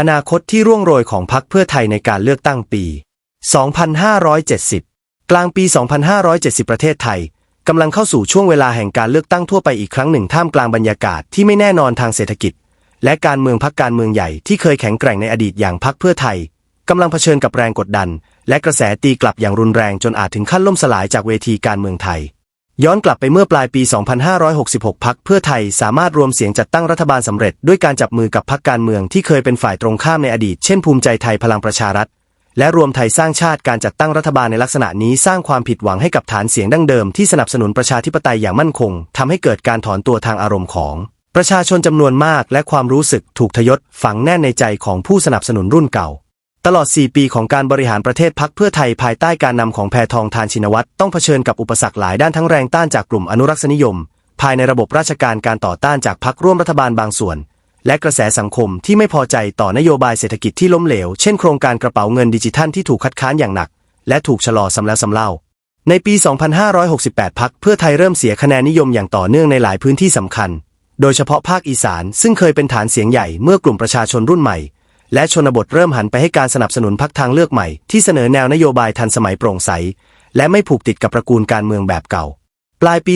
อนาคตที่ร่วงโรยของพรรคเพื่อไทยในการเลือกตั้งปี 2570 กลางปี 2570 ประเทศไทยกำลังเข้าสู่ช่วงเวลาแห่งการเลือกตั้งทั่วไปอีกครั้งหนึ่งท่ามกลางบรรยากาศที่ไม่แน่นอนทางเศรษฐกิจ และการเมืองพรรคการเมืองใหญ่ที่เคยแข็งแกร่งในอดีตอย่างพรรคเพื่อไทยกำลังเผชิญกับแรงกดดัน และกระแสตีกลับอย่างรุนแรงจนอาจถึงขั้นล่มสลายจากเวทีการเมืองไทย ย้อนกลับไปเมื่อปลายปี 2566 พักเพื่อไทยสามารถรวมเสียงจัดตั้งรัฐบาลสำเร็จด้วยการจับมือกับพักการเมืองที่เคยเป็นฝ่ายตรงข้ามในอดีต เช่นภูมิใจไทยพลังประชารัฐ และรวมไทยสร้างชาติการจัดตั้งรัฐบาลในลักษณะนี้สร้างความผิดหวังให้กับฐานเสียงดั้งเดิมที่สนับสนุนประชาธิปไตยอย่างมั่นคงทำให้เกิดการถอนตัวทางอารมณ์ของ ประชาชนจำนวนมากและความรู้สึกถูกทยศฝังแน่นในใจของผู้สนับสนุนรุ่นเก่า ตลอด 4 ปีของการบริหารประเทศพักเพื่อไทยภายใต้การนำของแพทองทานชินวัตรต้องเผชิญกับอุปสรรคหลายด้านทั้งแรงต้านจากกลุ่มอนุรักษนิยม ภายในระบบราชการการต่อต้านจากพักร่วมรัฐบาลบางส่วน และกระแสสังคมที่ไม่พอใจต่อนโยบายเศรษฐกิจที่ล้มเหลว เช่นโครงการกระเป๋าเงินดิจิทัลที่ถูกคัดค้านอย่างหนัก และถูกชะลอซ้ำแล้วซ้ำเล่า ในปี 2568 พักเพื่อไทยเริ่มเสียคะแนนนิยมอย่างต่อเนื่องในหลายพื้นที่สำคัญ โดยเฉพาะภาคอีสานซึ่งเคยเป็นฐานเสียงใหญ่เมื่อกลุ่มประชาชนรุ่นใหม่ และชนบทเริ่มหันไปให้การสนับสนุนพักทางเลือกใหม่ ที่เสนอแนวนโยบายทันสมัยโปร่งใส และไม่ผูกติดกับตระกูลการเมืองแบบเก่า ปลายปี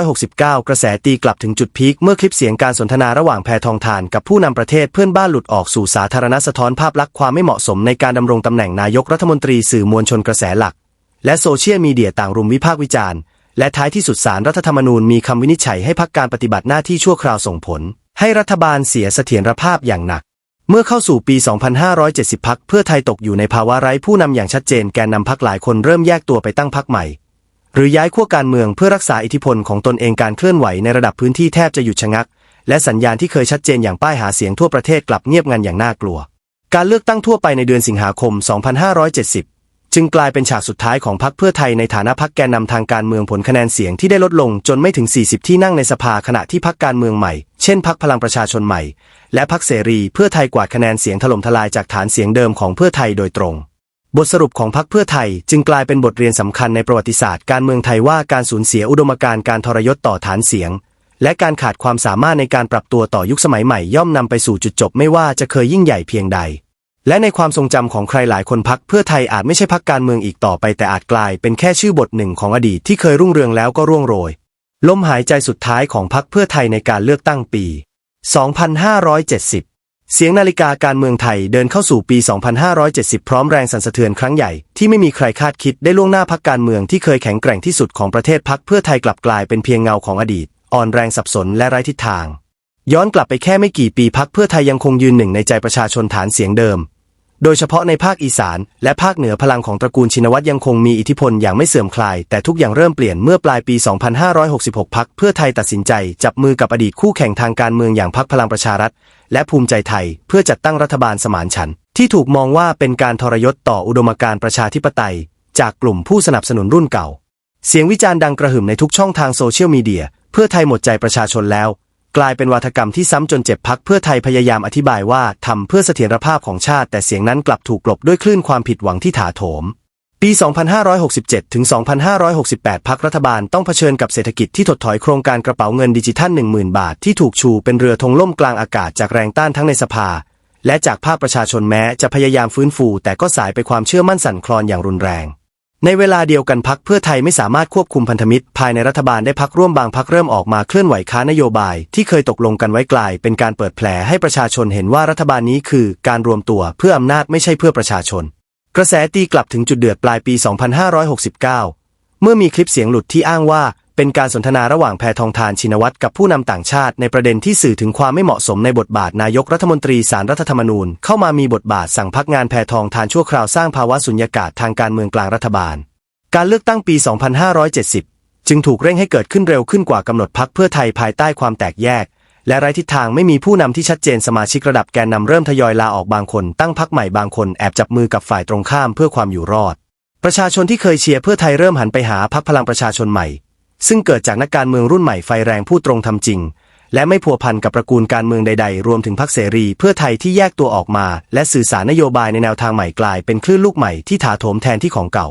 2569 กระแสตีกลับถึงจุดพีคเมื่อคลิปเสียงการสนทนาระหว่างแพทองทานกับผู้นำประเทศเพื่อนบ้านหลุดออกสู่สาธารณะสะท้อนภาพลักษณ์ความไม่เหมาะสมในการดำรงตำแหน่งนายกรัฐมนตรีสื่อมวลชนกระแสหลัก และโซเชียลมีเดียต่างรุมวิพากษ์วิจารณ์และท้ายที่สุดสารรัฐธรรมนูญมีคำวินิจฉัยให้พักการปฏิบัติหน้าที่ชั่วคราวส่งผล ให้รัฐบาลเสียเสถียรภาพอย่างหนัก เมื่อเข้าสู่ปี 2570 พักเพื่อไทยตกอยู่ในภาวะไร้ผู้นำอย่างชัดเจนแกนนำพักหลายคนเริ่มแยกตัวไปตั้งพักใหม่ หรือย้ายขั้วการเมืองเพื่อรักษาอิทธิพลของตนเองการเคลื่อนไหวในระดับพื้นที่แทบจะหยุดชะงัก และสัญญาณที่เคยชัดเจนอย่างป้ายหาเสียงทั่วประเทศกลับเงียบงันอย่างน่ากลัว การเลือกตั้งทั่วไปในเดือนสิงหาคม 2570 จึงกลายเป็นฉากสุดท้ายของพรรคเพื่อไทยในฐานะพรรคแกนนำทางการเมืองผลคะแนนเสียงที่ได้ลดลงจนไม่ถึง 40 ที่นั่งในสภาขณะที่พรรคการเมืองใหม่ เช่นพรรคพลังประชาชนใหม่ และพรรคเสรีเพื่อไทยกวาดคะแนนเสียงถล่มทลายจากฐานเสียงเดิมของเพื่อไทยโดยตรง บทสรุปของพรรคเพื่อไทยจึงกลายเป็นบทเรียนสำคัญในประวัติศาสตร์การเมืองไทยว่าการสูญเสียอุดมการณ์การทรยศต่อฐานเสียง และการขาดความสามารถในการปรับตัวต่อยุคสมัยใหม่ย่อมนำไปสู่จุดจบไม่ว่าจะเคยยิ่งใหญ่เพียงใด และในความทรงจำของใครหลายคนพักเพื่อไทยอาจไม่ใช่พักการเมืองอีกต่อไปแต่อาจกลายเป็นแค่ชื่อบทหนึ่งของอดีตที่เคยรุ่งเรืองแล้วก็ร่วงโรย ลมหายใจสุดท้ายของพักเพื่อไทยในการเลือกตั้งปี 2570เสียงนาฬิกาการเมืองไทยเดินเข้าสู่ปี 2570 พร้อมแรงสั่นสะเทือนครั้งใหญ่ ที่ไม่มีใครคาดคิดได้ล่วงหน้าพักการเมืองที่เคยแข็งแกร่งที่สุดของประเทศพักเพื่อไทยกลับกลายเป็นเพียงเงาของอดีต อ่อนแรงสับสนและไร้ทิศทาง ย้อนกลับไปแค่ไม่กี่ปีพักเพื่อไทยยังคงยืนหนึ่งในใจประชาชนฐานเสียงเดิม โดยเฉพาะในภาคอีสาน และภาคเหนือพลังของตระกูลชินวัตรยังคงมีอิทธิพลอย่างไม่เสื่อมคลาย แต่ทุกอย่างเริ่มเปลี่ยนเมื่อปลายปี 2566 พักเพื่อไทยตัดสินใจ จับมือกับอดีตคู่แข่งทางการเมืองอย่างพักพลังประชารัฐ และภูมิใจไทย เพื่อจัดตั้งรัฐบาลสมานฉันท์ที่ถูกมองว่าเป็นการทรยศต่ออุดมการณ์ประชาธิปไตย จากกลุ่มผู้สนับสนุนรุ่นเก่า เสียงวิจารณ์ดังกระหึ่มในทุกช่องทางโซเชียลมีเดียเพื่อไทยหมดใจประชาชนแล้ว กลายเป็นวาทกรรมที่ซ้ำจนเจ็บพักเพื่อไทยพยายามอธิบายว่าทำเพื่อเสถียรภาพของชาติ แต่เสียงนั้นกลับถูกกลบด้วยคลื่นความผิดหวังที่ถาโถม ปี 2567 ถึง 2568 พักรัฐบาลต้องเผชิญกับเศรษฐกิจที่ถดถอยโครงการกระเป๋าเงินดิจิทัล 10,000 บาทที่ถูกชูเป็นเรือธงล่มกลางอากาศจากแรงต้านทั้งในสภา และจากภาคประชาชนแม้จะพยายามฟื้นฟู แต่ก็สายไปความเชื่อมั่นสั่นคลอนอย่างรุนแรง ในเวลาเดียวกันพักเพื่อไทยไม่สามารถควบคุมพันธมิตร ภายในรัฐบาลได้พักร่วมบางพักเริ่มออกมาเคลื่อนไหวค้านโยบาย ที่เคยตกลงกันไว้กลาย เป็นการเปิดแผลให้ประชาชนเห็นว่ารัฐบาลนี้คือการรวมตัวเพื่ออำนาจไม่ใช่เพื่อประชาชน กระแสตีกลับถึงจุดเดือดปลายปี 2569 เมื่อมีคลิปเสียงหลุดที่อ้างว่า เป็นการสนทนาระหว่างแพทองทานชินวัตรกับผู้นำต่างชาติในประเด็นที่สื่อถึงความไม่เหมาะสมในบทบาทนายกรัฐมนตรีสารรัฐธรรมนูญเข้ามามีบทบาทสั่งพักงานแพทองทานชั่วคราวสร้างภาวะสุญญากาศทางการเมืองกลางรัฐบาล การเลือกตั้งปี 2570 จึงถูกเร่งให้เกิดขึ้นเร็วขึ้นกว่ากำหนดพักเพื่อไทยภายใต้ความแตกแยก และไร้ทิศทางไม่มีผู้นำที่ชัดเจนสมาชิกระดับแกนนำเริ่มทยอยลาออกบางคน ตั้งพักใหม่บางคนแอบจับมือกับฝ่ายตรงข้ามเพื่อความอยู่รอด ประชาชนที่เคยเชียร์เพื่อไทยเริ่มหันไปหาพักพลังประชาชนใหม่ ซึ่งเกิดจากนักการเมืองรุ่นใหม่ไฟแรงพูดตรงทำจริง และไม่พัวพันกับตระกูลการเมืองใด ๆ รวมถึงพักเสรี เพื่อไทยที่แยกตัวออกมา และสื่อสารนโยบายในแนวทางใหม่กลายเป็นคลื่นลูกใหม่ที่ถาโถมแทนที่ของเก่า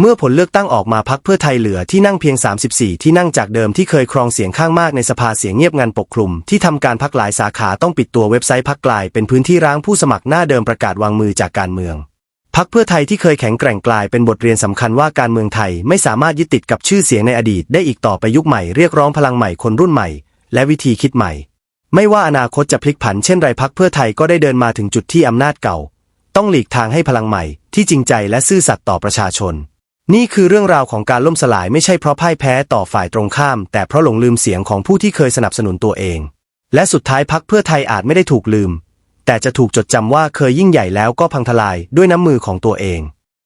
เมื่อผลเลือกตั้งออกมาพักเพื่อไทยเหลือที่นั่งเพียง 34 ที่นั่งจากเดิมที่เคยครองเสียงข้างมากในสภาเสียงเงียบงันปกคลุม ที่ทำการพักหลายสาขาต้องปิดตัวเว็บไซต์พักกลายเป็นพื้นที่ร้างผู้สมัครหน้าเดิมประกาศวางมือจากการเมือง พักเพื่อไทยที่เคยแข็งแกร่งกลายเป็นบทเรียนสำคัญว่าการเมืองไทยไม่สามารถยึดติดกับชื่อเสียงในอดีตได้อีกต่อไปยุคใหม่เรียกร้องพลังใหม่คนรุ่นใหม่ และวิธีคิดใหม่ ไม่ว่าอนาคตจะพลิกผันเช่นไรพักเพื่อไทยก็ได้เดินมาถึงจุดที่อำนาจเก่า ต้องหลีกทางให้พลังใหม่ ที่จริงใจและซื่อสัตย์ต่อประชาชน นี่คือเรื่องราวของการล่มสลายไม่ใช่เพราะพ่ายแพ้ต่อฝ่ายตรงข้าม แต่เพราะหลงลืมเสียงของผู้ที่เคยสนับสนุนตัวเอง และสุดท้ายพักเพื่อไทยอาจไม่ได้ถูกลืม แต่จะถูกจดจำว่าเคยยิ่งใหญ่แล้วก็พังทลายด้วยน้ำมือของตัวเอง